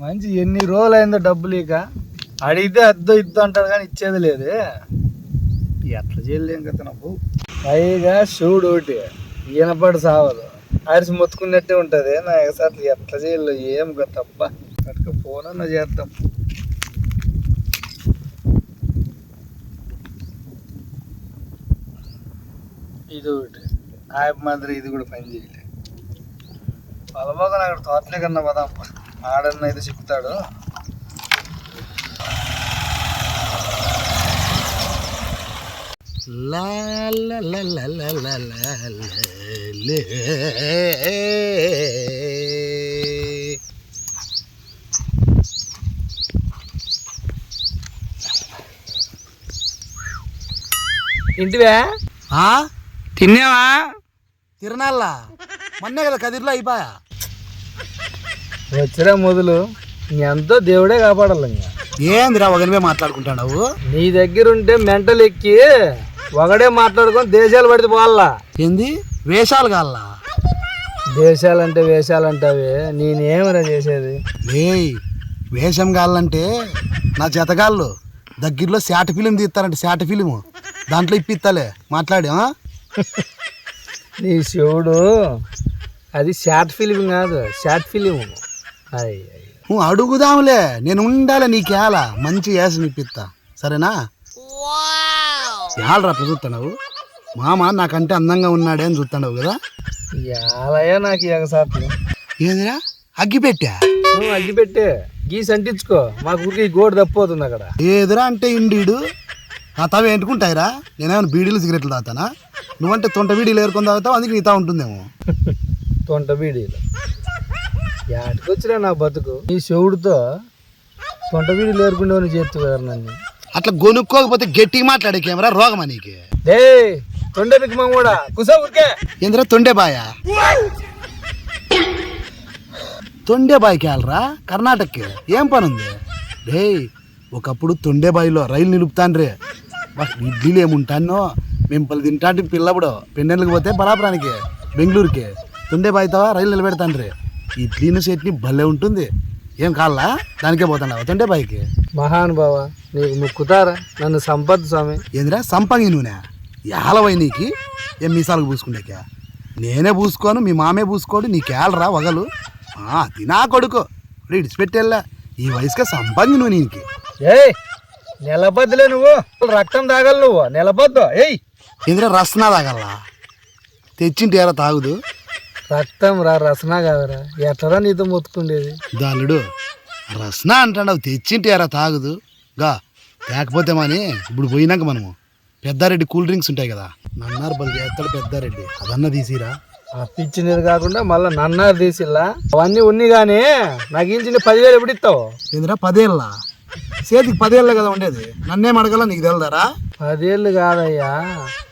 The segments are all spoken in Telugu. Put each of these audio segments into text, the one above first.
మంచి ఎన్ని రోజులు అయిందో డబ్బులు ఇక. అడిగితే అద్దో ఇద్దో అంటాడు కానీ ఇచ్చేది లేదు. ఎట్లా చేయలేం కదా నాకు పైగా శివుడు ఒకటి ఈనపడి సావదు. అరిసి మొత్తుకున్నట్టే ఉంటుంది. నా అట్లా ఎట్లా చేయలేదు ఏం కదా తప్ప అటుకు ఫోనన్నా చేద్దాం. ఇది ఒకటి. ఆయన మాదిరి ఇది కూడా పని చేయలే. పలబోగా అక్కడ తోటలే కన్నా పదాం ఆడన్న అయితే చెప్తాడు. ఇంటివా? తిన్నావా? తిరణాల్లా మొన్నే కదా కదిరిలో అయిపోయా? వచ్చిరా మొదలు. ఎంతో దేవుడే కాపాడాలి ఇంకా ఏందిరా ఒకనివే మాట్లాడుకుంటాడావు నీ దగ్గర ఉంటే మెంటల్ ఎక్కి ఒకడే మాట్లాడుకొని దేశాలు పడితే పోవాలా? ఏంది? వేషాలు కాల్లా? దేశాలంటే వేషాలంటావే. నేనేమరా చేసేది? ఏయ్ వేషం కాళ్ళంటే నా జతగాళ్ళు దగ్గరలో శాట ఫిలిం తీస్తారంట శాట ఫిలిము. దాంట్లో ఇప్పిస్తాలే మాట్లాడి ఆ? నీ శివుడు అది షార్ట్ ఫిలిం కాదు షార్ట్ ఫిలిం అడుగుదాంలే నేను ఉండాలి నీకేళ మంచి వేసం ఇప్పిస్తా సరేనా ఏళ్ళరా చూస్తున్నావు మామ నాకంటే అందంగా ఉన్నాడే అని చూస్తున్నావు కదా యాలయ్యా నాకు ఎగసాట్లు ఏందిరా అగ్గి పెట్టా నువ్వు అగ్గి పెట్టే గీసి అంటించుకో మాకు ఊరికి ఈ గోడు తప్పిపోతుంది అక్కడ ఏదిరా అంటే ఇండీడు నా తవ ఏంటుకుంటాయిరా నేనేమైనా బీడీలు సిగరెట్లు తాగుతానా నువ్వంటే తొంట బీడీలు ఏరుకొని తాగుతావు అందుకే నీతా ఉంటుందేమో. తొంట బీడీలు యాటికొచ్చిరా నా బతుకు? ఈ శివుడితో తొంట బీడీలు ఏరుకుండేవని చేస్తున్నారు నన్ను? అట్లా గొనుక్కోకపోతే గట్టిగా మాట్లాడే కెమెరా రోగమా నీకు? డే తొండ బిక్మం కూడా. కుసా ఊరికే. ఏందిరా తొండే బాయ? తొండే బాయికి వెళ్ళరా కర్ణాటకకి? ఏం పని ఉంది రే ఒకప్పుడు తొండే బాయిలో రైలు నిలుపుతాను రే ఇడ్లీలు ఏముంటానో మేము పలు తింటాంటి పిల్లప్పుడు. పెన్నెళ్ళకి పోతే బలాపురానికి బెంగళూరుకి. తొండే బాయితో రైలు నిలబెడతాను రే ఇడ్లీని చట్నీ భలే ఉంటుంది. ఏం కావాలా? దానికే పోతాను? తొండే బాయికి మహానుభావ నీకు ముక్కుతారా నన్ను సంపద స్వామి. ఏందిరా? సంపంగి నూనె యాలవై నీకి? ఏం మీసాలకు పూసుకుంటాక నేనే పూసుకోను మీ మామే పూసుకోడు నీకేలరా వగలు? ఆ, అది నా కొడుకు ఇడిచిపెట్టేళ్ళా. ఈ వయసుకే సంపంగి నూనె నీకు ఏయ్ నిలబద్దులే నువ్వు. రక్తం తాగలు నువ్వు. నిలబద్దు. ఏయ్. ఏందిరా రసనా తాగల్లా తెచ్చింటి ఎరా తాగుదు? రక్తం రా రసన కాదురా. ఎట్లరా నీతో మొత్తుకుండేది? దాలుడు రసనా అంటాడు తెచ్చింటి ఎరా తాగుదు. గా లేకపోతే మని ఇప్పుడు పోయినాక మనము. పెద్దారెడ్డి కూల్ డ్రింక్స్ ఉంటాయి కదా నన్నారు బలి చేస్తాడు పెద్దారెడ్డి. అదన్నా తీసిరా. ఆ పిచ్చినది కాకుండా మళ్ళీ నన్నారు తీసిల్లా? అవన్నీ ఉన్ని కానీ నాకు ఇంచిన పదివేలు ఎప్పుడు ఇస్తావు? ఏందిరా పదేళ్ళ? చేతికి పదేళ్ళ కదా ఉండేది. నన్నేం అడగల నీకు తెలుదారా? పదేళ్ళు కాదయ్యా.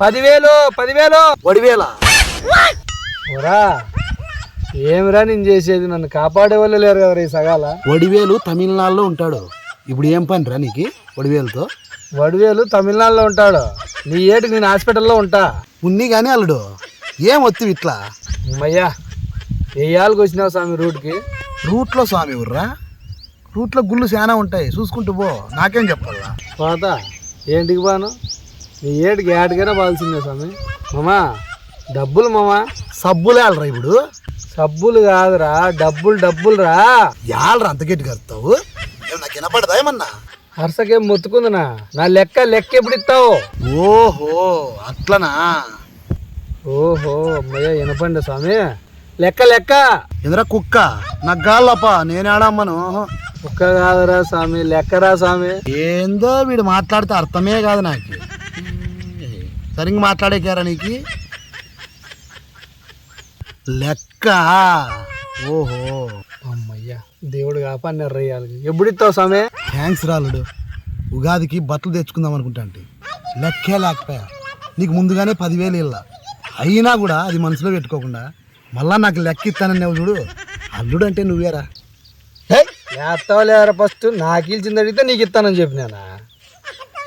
పదివేలు పదివేలు! వడివేల ఓరా ఏమిరా నేను చేసేది? నన్ను కాపాడే వాళ్ళు లేరు కదా ఈ సగాల. వడివేలు తమిళనాడులో ఉంటాడు. ఇప్పుడు ఏం పని రా నీకు వడివేలుతో? వడివేలు తమిళనాడులో ఉంటాడు. నీ ఏటికి నేను హాస్పిటల్లో ఉంటా. ఉన్ని కానీ అల్లుడు. ఏం వత్తివి ఇట్లా? అమ్మయ్యా ఏళ్ళకి వచ్చినావు స్వామి రూట్కి? రూట్లో స్వామి ఊర్రా? రూట్లో గుళ్ళు చాలా ఉంటాయి. చూసుకుంటూ పో. నాకేం చెప్పాలా? పోత ఏంటికి బాను నీ ఏటికి ఏటికైనా బాల్సిందే స్వామి. మామా డబ్బులు మామా? సబ్బులే ఆలరా ఇప్పుడు. సబ్బులు కాదురా డబ్బులు డబ్బులు రా యాలరా అంత గట్టి కలుతావు ఏం నాకు వినపడదా ఏమన్నా? హర్షకేం మొత్తుకుందినా? నా లెక్క లెక్క ఎప్పుడు ఇస్తావు? ఓహో అట్లనా? ఓహో అమ్మయ్య వినపండి స్వామి. లెక్క లెక్క. ఎదురా కుక్క నాకు నేను ఆడమ్మను ఒక్క కాదురా స్వామి లెక్కరా స్వామి. ఏందో వీడు మాట్లాడితే అర్థమే కాదు నాకు. సరిగ్గా మాట్లాడేకారా నీకు? లెక్క? ఓహో. అమ్మయ్యా దేవుడు కాపాడినారు రయ్యాలి ఎప్పుడు ఇస్తావు స్వామి? థ్యాంక్స్ రాలుడు ఉగాదికి బట్టలు తెచ్చుకుందాం అనుకుంటా అంటే లెక్కే లేకపోయా. నీకు ముందుగానే పదివేలు ఇల్లా. అయినా కూడా అది మనసులో పెట్టుకోకుండా మళ్ళా నాకు లెక్క ఇస్తానన్నావు చూడు. అల్లుడు అంటే నువ్వేరా. లేరా ఫస్ట్? నాకు ఇల్చింది అడిగితే నీకు ఇస్తానని చెప్పినానా?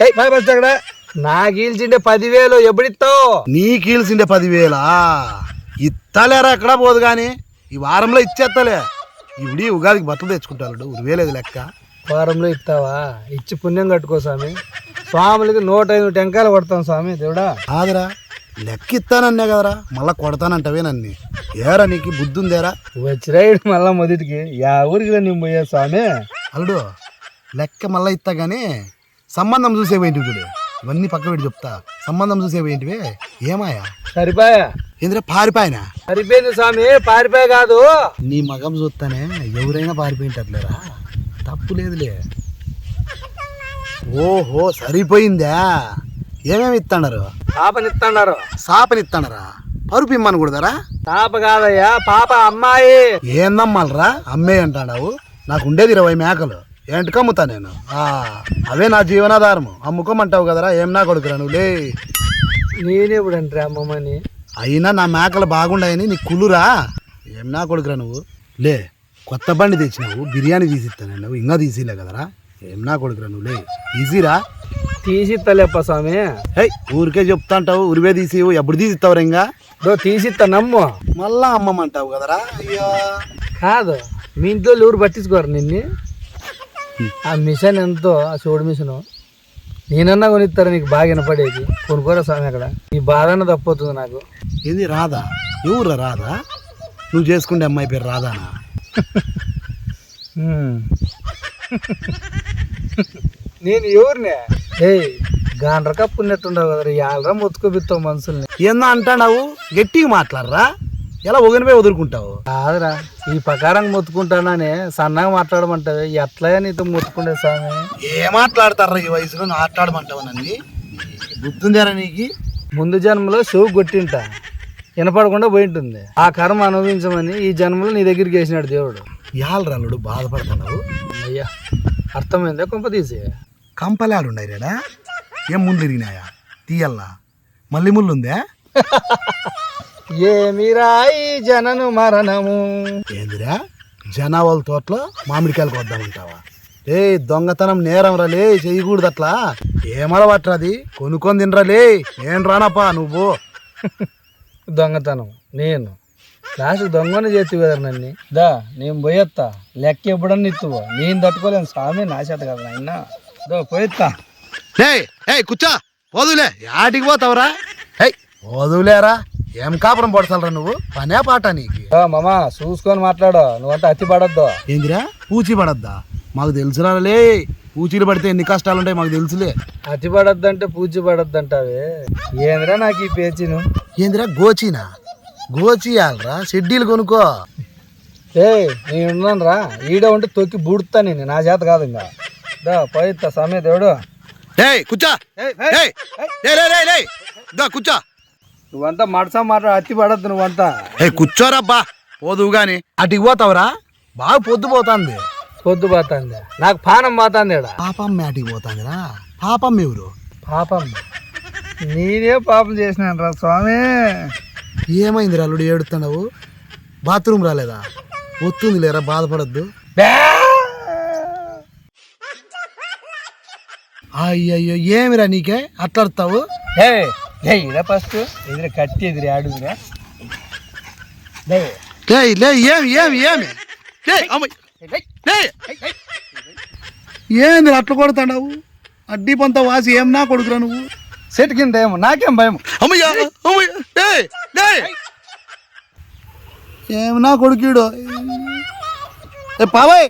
ఏయ్ బాయ్ ఫస్ట్ అక్కడ. నాకు ఇల్చిండే పదివేలు ఎప్పుడు ఇస్తావు? నీ కీల్సిండే పదివేలా? ఇత్తలేరా ఎక్కడా పోదు కానీ ఈ వారంలో ఇచ్చేస్తలే ఇవిడి ఉగాదికి బట్టలు తెచ్చుకుంటాడు ఉరివేలేదు లెక్క. వారంలో ఇస్తావా ఇచ్చి పుణ్యం కట్టుకో స్వామి. స్వాములకి నూట ఐదు టెంకాయలు కొడతాం స్వామి దేవుడా. కాదురా లెక్క ఇస్తానన్నే కదరా మళ్ళా కొడతానంటవే నన్ను. ఏరా నీకు బుద్ధి ఉందేరా? వచ్చిరాయుడు మళ్ళా మొదటికి. యా ఊరికి నేను పోయా స్వామి. అల్లుడు లెక్క మళ్ళా ఇస్తా గానీ సంబంధం చూసేవేంటివి చూడు ఇవన్నీ పక్క పెట్టి చెప్తా. సంబంధం చూసేవేంటివే? ఏమాయా? సరిపోయా? ఏంద్రా పారిపాయనా? సరిపోయింది స్వామి పారిపోయా కాదు. నీ మగం చూస్తానే ఎవరైనా పారిపోయింటారులేరా? తప్పు లేదులే. ఓహో సరిపోయిందా? ఏమేమి ఇస్తాడారు పాపనిస్తున్నారు సాపని ఇస్తాడరా పరుపు ఇమ్మని కూడదరా పాప కాదయ్యా పాప అమ్మాయి. ఏందమ్మాలరా అమ్మే అంటాడావు. నాకు ఉండేది ఇరవై మేకలు. ఏంటికి అమ్ముతా నేను? ఆ, అవే నా జీవనాధారం అమ్ముకోమంటావు కదరా ఏం నా కొడుకురా నువ్వు? లే. నేనెప్పుడు అంటే అమ్మమ్మని. అయినా నా మేకలు బాగుండాయని నీ కులురా ఏం నా కొడుకురా నువ్వు? లే కొత్త బండి తెచ్చినావు బిర్యానీ తీసిస్తాను నువ్వు ఇంకా తీసిలే కదరా. ఏం నా కొడుకురా నువ్వు? లే తీసిరా. తీసిత్తలేప్ప స్వామి. హే ఊరికే చెప్తా అంటావు ఉరివే తీసి ఎప్పుడు తీసిస్తావురా ఇంకా? దో తీసిత్తా నమ్ము. మళ్ళా అమ్మమంటావు కదరా అయ్యో. కాదు మీ ఇంట్లో ఎవరు పట్టించుకోరు నిన్ను. ఆ మిషన్ ఎంతో ఆ చూడు మిషన్. నేనన్నా కొనిస్తారా నీకు బాగా వినపడేది. కొనుక్కోరా స్వామి అక్కడ. ఈ బాధన తప్పవుతుంది నాకు. ఏంది రాధా? ఎవరురా రాధా? నువ్వు చేసుకుంటే అమ్మాయి పేరు రాధానా? హ్మ్. నేను ఎవరినే? ఏయ్ గాండ్ర కప్పున్నట్టుండవు కదరా యాలరా మొత్తుకోబిత్తావు మనుషుల్ని. ఏందో అంటాడావు గట్టిగా మాట్లాడరా? ఎలా ఒకరిపై వదులుకుంటావు? కాదురా ఈ ప్రకారం మొత్తుకుంటానని సన్నగా మాట్లాడమంటావే ఎట్లా నీతో మొత్తుకుంటే స్వామి ఏ మాట్లాడతారా ఈ వయసులో? ఆటాడమంటావు నన్ను? గుర్తుందారా నీకు? ముందు జన్మలో షో కొట్టింట. వినపడకుండా పోయింటుంది. ఆ కర్మ అనుభవించమని ఈ జన్మలో నీ దగ్గరికి వేసినాడు దేవుడు. యాలరాలుడు బాధపడుతున్నావు అయ్యా అర్థమైందా? కొంప తీసి. కంపలాలు ఉన్నాయి రేడా ఏం ముందు తిరిగినాయా తీయల్లా? మళ్ళీ ముళ్ళు ఉందే ఏమిరా ఈ జనను మరణము? ఏందిరా? జనావాళ్ళ తోటలో మామిడికాయలు కొద్దామంటావా ఏ దొంగతనం నేరం రా లే చేయకూడదు అట్లా ఏమలవట్రది కొనుక్కొని తినరా లే. నేను రానప్పా నువ్వు? దొంగతనం. నేను లాస్ట్ దొంగని చేతి కదా నన్ను. దా నేను పోయొత్తా. లెక్క ఎప్పుడన్నా ఇత్తువో? నేను తట్టుకోలేను. స్వామి నా చేత కదా నాయన. దో పోయొత్తా. ఏయ్ ఏయ్ కూర్చో. పోదులే యాటికి పోతావురా? ఏయ్. పోదులేరా ఏం కాపురం పడతాలరా నువ్వు? పనే పాట నీకు. మామా చూసుకొని మాట్లాడు. నువ్వంతా అతి పడద్దు. ఏందిరా? పూచి పడద్దా? మాకు తెలుసురా లే పూచీలు పడితే ఎన్ని కష్టాలు ఉంటాయి మాకు తెలుసులే. అతి పడద్దంటే పూజ పడద్దంటావే. ఏంద్రా నాకు ఈ పేచీను? ఏందిరా గోచీనా? గోచియాలరా? షెడ్యూల్ కొనుక్కో. ఏ నేను ఉన్నాను రా ఈడ ఉంటే తొక్కి బుడుతా నేను నా చేత కాదు ఇంకా. దా పోయిత్తా సమయ దేవుడు ఏయ్ కూర్చో. ఏయ్, ఏయ్, ఏయ్. లే లే లే లే. దా కూర్చో. నువ్వంతా మడసా మాట్లాడు అతి పడద్దు నువ్వంతా. ఏ కూర్చోరబ్బా పోదువు గాని అటుకి పోతావురా? బాగా పొద్దు పోతాంది. పొద్దు పోతాంది. నాకు పానం పోతాంది పాపం మేటికి పోతాందిరా. పాపం ఎవరు? పాపం. నేనే పాపం చేసినాను రా స్వామి. ఏమైంది అల్లుడు ఏడుతున్నావు బాత్రూమ్ రాలేదా? వస్తుంది లేరా బాధపడద్దు. అయ్యయ్యో ఏమిరా నీకే? అట్లాడతావు? ఇదే ఫస్ట్ ఎదురు కట్టి ఎదురు ఆడుగురా లే. లే లే ఏమి ఏమి ఏమి? లే, అమ్మాయి. ఏంది అట్లా కొడతాడావు? అడ్డీ పంత వాసి ఏం నా కొడుకురా నువ్వు? సెట్ కింద ఏమో నాకేం భయం అమ్మయ్యా ఏం నా కొడుకుడు ఏ పావాయ్